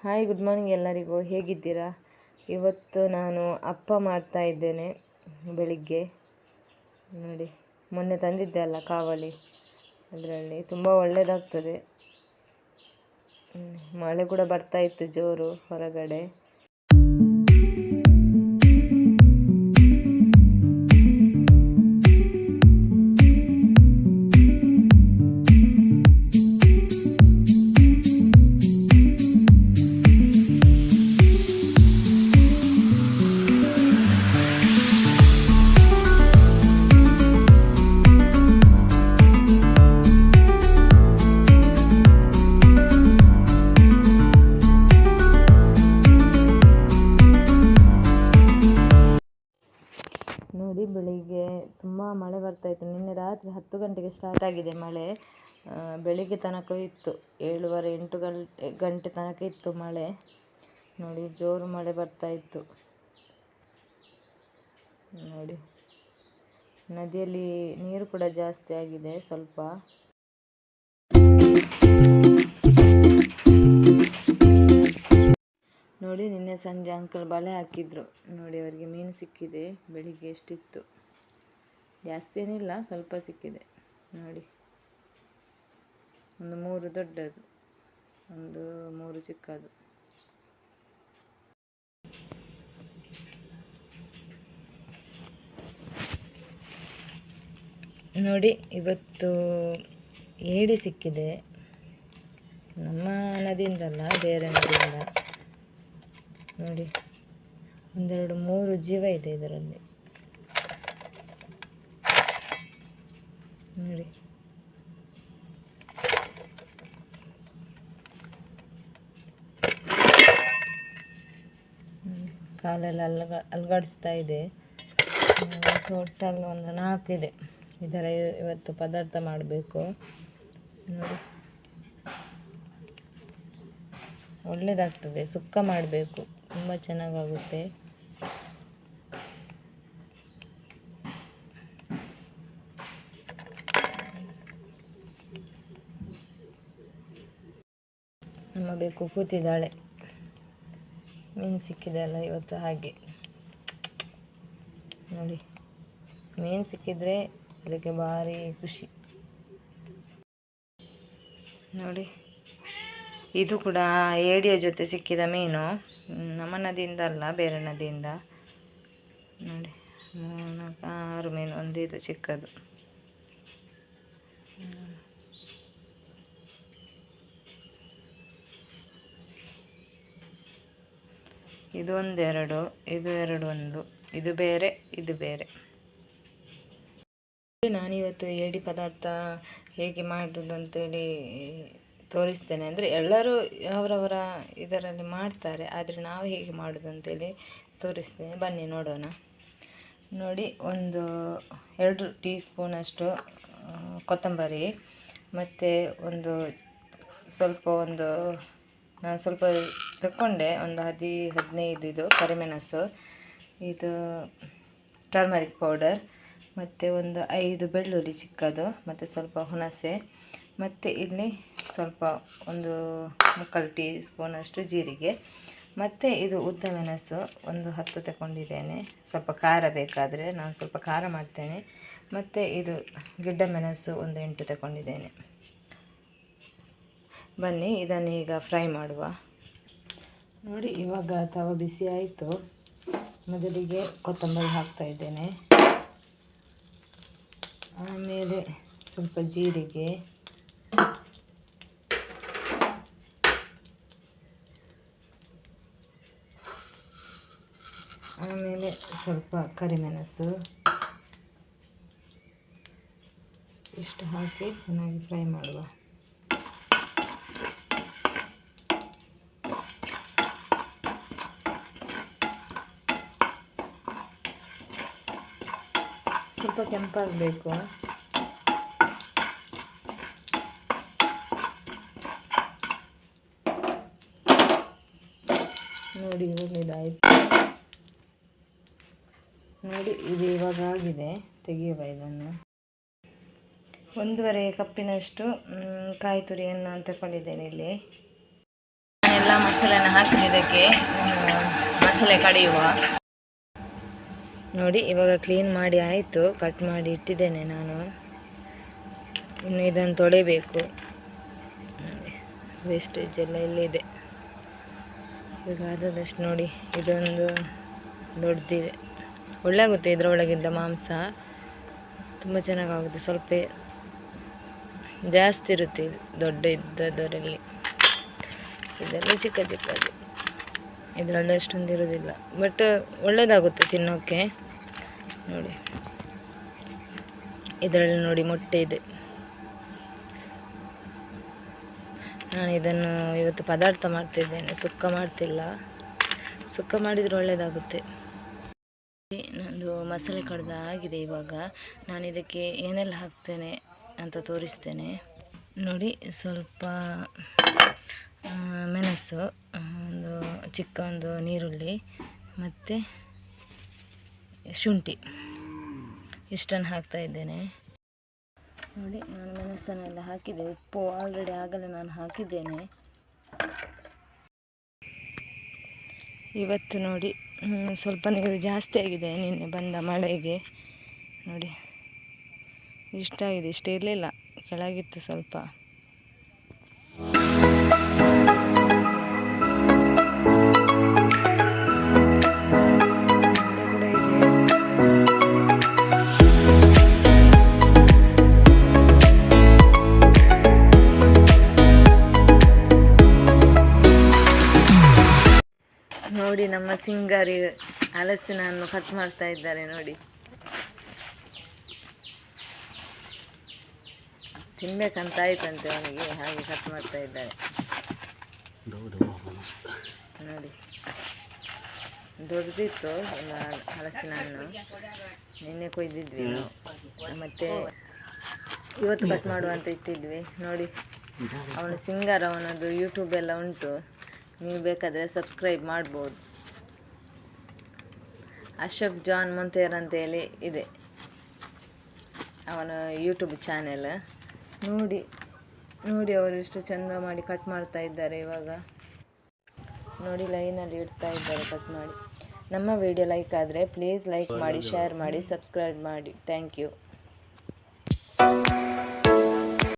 Hi good morning ಎಲ್ಲರಿಗೂ. ಹೇಗಿದ್ದೀರಾ? ಇವತ್ತು ನಾನು ಅಪ್ಪ ಮಾಡ್ತಾ ಇದ್ದೇನೆ ಬೆಳಿಗ್ಗೆ. ನೋಡಿ, ಮೊನ್ನೆ ತಂದಿದ್ದೆ ಅಲ್ಲ ಕಾವಲಿ. ಅದರಲ್ಲಿ ತುಂಬ ಒಳ್ಳೆಯದಾಗ್ತದೆ ಮಳೆ ಕೂಡ ಬರ್ತಾ ಇತ್ತು ಜೋರು ಹೊರಗಡೆ. ಬರ್ತಾ ಇತ್ತು ನಿನ್ನೆ ರಾತ್ರಿ ಹತ್ತು ಗಂಟೆಗೆ ಸ್ಟಾರ್ಟ್ ಆಗಿದೆ ಮಳೆ. ಬೆಳಿಗ್ಗೆ ತನಕ ಇತ್ತು. ಏಳುವರೆ ಎಂಟು ಗಂಟೆ ಗಂಟೆ ತನಕ ಇತ್ತು ಮಳೆ. ನೋಡಿ, ಜೋರು ಮಳೆ ಬರ್ತಾ ಇತ್ತು ನೋಡಿ, ನದಿಯಲ್ಲಿ ನೀರು ಕೂಡ ಜಾಸ್ತಿ ಆಗಿದೆ ಸ್ವಲ್ಪ. ನೋಡಿ, ನಿನ್ನೆ ಸಂಜೆ ಅಂಕಲ್ ಬಲೆ ಹಾಕಿದ್ರು. ನೋಡಿ, ಅವರಿಗೆ ಮೀನು ಸಿಕ್ಕಿದೆ. ಬೆಳಿಗ್ಗೆ ಎಷ್ಟಿತ್ತು? ಜಾಸ್ತಿ ಏನಿಲ್ಲ ಸ್ವಲ್ಪ ಸಿಕ್ಕಿದೆ. ನೋಡಿ. ಒಂದು ಮೂರು ದೊಡ್ಡದು, ಒಂದು ಮೂರು ಚಿಕ್ಕದು. ನೋಡಿ, ಇವತ್ತು ಏಡಿ ಸಿಕ್ಕಿದೆ. ನಮ್ಮ ನದಿಯಿಂದಲ್ಲ ಬೇರೆ ನದಿಯಿಂದ ನೋಡಿ, ಒಂದೆರಡು ಮೂರು ಜೀವ ಇದೆ ಇದರಲ್ಲಿ ನೋಡಿ ಕಾಲೆಲ್ಲ ಅಲ್ಗ ಅಲ್ಗಾಡಿಸ್ತಾ ಇದೆ. ಟೋಟಲ್ ಒಂದು ನಾಲ್ಕು ಇದೆ. ಇದರ ಇವತ್ತು ಪದಾರ್ಥ ಮಾಡಬೇಕು. ನೋಡಿ. ಒಳ್ಳೆಯದಾಗ್ತದೆ ಸುಕ್ಕ ಮಾಡಬೇಕು. ತುಂಬ ಚೆನ್ನಾಗಾಗುತ್ತೆ. ನಮ್ಮ ಬೇಕು ಕೂತಿದ್ದಾಳೆ. ಮೀನು ಸಿಕ್ಕಿದೆ ಅಲ್ಲ ಇವತ್ತು ಹಾಗೆ. ನೋಡಿ, ಮೀನು ಸಿಕ್ಕಿದರೆ ಅದಕ್ಕೆ ಭಾರಿ ಖುಷಿ. ನೋಡಿ, ಇದು ಕೂಡ ಏಡಿಯ ಜೊತೆ ಸಿಕ್ಕಿದ ಮೀನು. ನಮ್ಮ ನದಿಯಿಂದ ಅಲ್ಲ, ಬೇರೆ ನದಿಯಿಂದ. ನೋಡಿ ನಾಲ್ಕು, ಆರು ಮೀನು, ಒಂದು ಇದು ಚಿಕ್ಕದು. ಇದು ಒಂದೆರಡು ಇದು ಎರಡು ಒಂದು ಇದು ಬೇರೆ ಇದು ಬೇರೆ. ನಾನಿವತ್ತು ಏಡಿ ಪದಾರ್ಥ ಹೇಗೆ ಮಾಡೋದು ಅಂತೇಳಿ ತೋರಿಸ್ತೇನೆ. ಅಂದರೆ ಎಲ್ಲರೂ ಅವರವರ ಇದರಲ್ಲಿ ಮಾಡ್ತಾರೆ, ಆದರೆ ನಾವು ಹೇಗೆ ಮಾಡೋದು ಅಂತೇಳಿ ತೋರಿಸ್ತೇನೆ. ಬನ್ನಿ ನೋಡೋಣ. ನೋಡಿ, ಒಂದು ಎರಡು ಟೀ ಸ್ಪೂನಷ್ಟು ಕೊತ್ತಂಬರಿ, ಮತ್ತು ಒಂದು ಸ್ವಲ್ಪ ಒಂದು ನಾನು ಸ್ವಲ್ಪ ತಗೊಂಡೆ ಒಂದು ಹದಿ, ಹದಿನೈದು ಇದು ಕರಿಮೆಣಸು, ಇದು ಟರ್ಮರಿಕ್ ಪೌಡರ್ ಮತ್ತು ಒಂದು ಐದು ಬೆಳ್ಳುಳ್ಳಿ ಚಿಕ್ಕದು, ಮತ್ತು ಸ್ವಲ್ಪ ಹುಣಸೆ, ಮತ್ತು ಇಲ್ಲಿ ಸ್ವಲ್ಪ ಒಂದು ಮುಕ್ಕಾಲು ಟೀ ಸ್ಪೂನಷ್ಟು ಜೀರಿಗೆ, ಮತ್ತು ಇದು ಉದ್ದ ಮೆಣಸು, ಒಂದು ಹತ್ತು ತಗೊಂಡಿದ್ದೇನೆ ಸ್ವಲ್ಪ ಖಾರ ಬೇಕಾದರೆ ನಾನು ಸ್ವಲ್ಪ ಖಾರ ಮಾಡ್ತೇನೆ. ಮತ್ತು ಇದು ಗಿಡ್ಡ ಮೆಣಸು ಒಂದು ಎಂಟು ತಗೊಂಡಿದ್ದೇನೆ ಬನ್ನಿ, ಇದನ್ನು ಈಗ ಫ್ರೈ ಮಾಡುವ. ನೋಡಿ, ಇವಾಗ ತವ ಬಿಸಿ ಆಯಿತು. ಮೊದಲಿಗೆ ಕೊತ್ತಂಬರಿ ಹಾಕ್ತಾ ಇದ್ದೇನೆ. ಆಮೇಲೆ ಸ್ವಲ್ಪ ಜೀರಿಗೆ. ಆಮೇಲೆ ಸ್ವಲ್ಪ ಕರಿಮೆಣಸು. ಇಷ್ಟು ಹಾಕಿ ಚೆನ್ನಾಗಿ ಫ್ರೈ ಮಾಡುವ. ಸ್ವಲ್ಪ ಕೆಂಪಾಗಬೇಕು ನೋಡಿ ಇದಾಯಿತು. ನೋಡಿ ಇದು ಇವಾಗ ಆಗಿದೆ ತೆಗೆಯುವ ಇದನ್ನು. ಒಂದೂವರೆ ಕಪ್ಪಿನಷ್ಟು ಕಾಯಿ ತುರಿಯನ್ನು ತಗೊಂಡಿದ್ದೇನೆ ಇಲ್ಲಿ. ಎಲ್ಲ ಮಸಾಲೆನ ಹಾಕಿದ್ದಕ್ಕೆ ಆ, ಮಸಾಲೆ ಕಡಿಯುವ. ನೋಡಿ, ಇವಾಗ ಕ್ಲೀನ್ ಮಾಡಿ ಆಯಿತು. ಕಟ್ ಮಾಡಿ ಇಟ್ಟಿದ್ದೇನೆ ನಾನು. ಇನ್ನು ಇದನ್ನು ತೊಳಿಬೇಕು. ವೇಸ್ಟೇಜ್ ಎಲ್ಲ ಇಲ್ಲಿದೆ. ಈಗ ಆದದಷ್ಟು ನೋಡಿ, ಇದೊಂದು ದೊಡ್ಡದಿದೆ ಒಳ್ಳೆ ಆಗುತ್ತೆ ಇದರೊಳಗಿದ್ದ ಮಾಂಸ. ತುಂಬ ಚೆನ್ನಾಗಾಗುತ್ತೆ. ಸ್ವಲ್ಪ ಜಾಸ್ತಿ ಇರುತ್ತೆ ದೊಡ್ಡ ಇದ್ದದರಲ್ಲಿ. ಇದೆಲ್ಲ ಚಿಕ್ಕ ಚಿಕ್ಕದು. ಇದರಲ್ಲಿ ಅಷ್ಟೊಂದು ಇರೋದಿಲ್ಲ ಬಟ್ ಒಳ್ಳೆಯದಾಗುತ್ತೆ ತಿನ್ನೋಕ್ಕೆ ನೋಡಿ. ಇದರಲ್ಲಿ ನೋಡಿ ಮೊಟ್ಟೆ ಇದೆ. ನಾನು ಇದನ್ನು ಇವತ್ತು ಪದಾರ್ಥ ಮಾಡ್ತಿದ್ದೇನೆ. ಸುಕ್ಕ ಮಾಡ್ತಿಲ್ಲ. ಸುಕ್ಕ ಮಾಡಿದರೆ ಒಳ್ಳೆಯದಾಗುತ್ತೆ ನಂದು ಮಸಾಲೆ ಕಡ್ದ ಆಗಿದೆ ಇವಾಗ. ನಾನು ಇದಕ್ಕೆ ಏನೆಲ್ಲ ಹಾಕ್ತೇನೆ ಅಂತ ತೋರಿಸ್ತೇನೆ. ನೋಡಿ, ಸ್ವಲ್ಪ ಮೆಣಸು ಚಿಕ್ಕ ಒಂದು ನೀರುಳ್ಳಿ ಮತ್ತು ಶುಂಠಿ. ಇಷ್ಟನ್ನು ಹಾಕ್ತಾಯಿದ್ದೇನೆ ನೋಡಿ, ನಾನು ಮೆಣಸನ್ನೆಲ್ಲ ಹಾಕಿದೆ. ಉಪ್ಪು ಆಲ್ರೆಡಿ ಆಗಲೇ ನಾನು ಹಾಕಿದ್ದೇನೆ. ಇವತ್ತು ನೋಡಿ ಸ್ವಲ್ಪ ನೀರು ಜಾಸ್ತಿ ಆಗಿದೆ ನಿನ್ನೆ ಬಂದ ಮಳೆಗೆ. ನೋಡಿ, ಇಷ್ಟ ಆಗಿದೆ, ಇಷ್ಟ ಇರಲಿಲ್ಲ. ಕೆಳಗಿತ್ತು ಸ್ವಲ್ಪ. ನೋಡಿ ನಮ್ಮ ಸಿಂಗಾರಿ ಹಲಸಿನನ್ನು ಕಟ್ ಮಾಡ್ತಾ ಇದ್ದಾರೆ ನೋಡಿ. ತಿನ್ಬೇಕಂತ ಆಯ್ತಂತೆ ಅವನಿಗೆ, ಹಾಗೆ ಕಟ್ ಮಾಡ್ತಾ ಇದ್ದಾರೆ. ನೋಡಿ. ದೊಡ್ಡದಿತ್ತು ಹಲಸಿನ ಹಣ್ಣು ನಿನ್ನೆ ಕೊಯ್ದಿದ್ವಿ ಮತ್ತೆ ಇವತ್ತು ಕಟ್ ಮಾಡುವಂತ ಇಟ್ಟಿದ್ವಿ. ನೋಡಿ, ಅವನು ಸಿಂಗರ್, ಅವನದು ಯೂಟ್ಯೂಬ್ ಎಲ್ಲ ಉಂಟು. ನೀವು ಬೇಕಾದರೆ ಸಬ್ಸ್ಕ್ರೈಬ್ ಮಾಡ್ಬೋದು. ಅಶೋಕ್ ಜಾನ್ ಮೊಂತೇರ್ ಅಂತೇಳಿ ಇದೆ. ಅವನ ಯೂಟ್ಯೂಬ್ ಚಾನೆಲ್ ನೋಡಿ ನೋಡಿ ಅವರು ಇಷ್ಟು ಚಂದ ಮಾಡಿ ಕಟ್ ಮಾಡ್ತಾ ಇದ್ದಾರೆ ಇವಾಗ. ನೋಡಿ ಲೈನಲ್ಲಿ ಇಡ್ತಾ ಇದ್ದಾರೆ ಕಟ್ ಮಾಡಿ. ನಮ್ಮ ವಿಡಿಯೋ ಲೈಕ್ ಆದರೆ ಪ್ಲೀಸ್ ಲೈಕ್ ಮಾಡಿ ಶೇರ್ ಮಾಡಿ ಸಬ್ಸ್ಕ್ರೈಬ್ ಮಾಡಿ. Thank you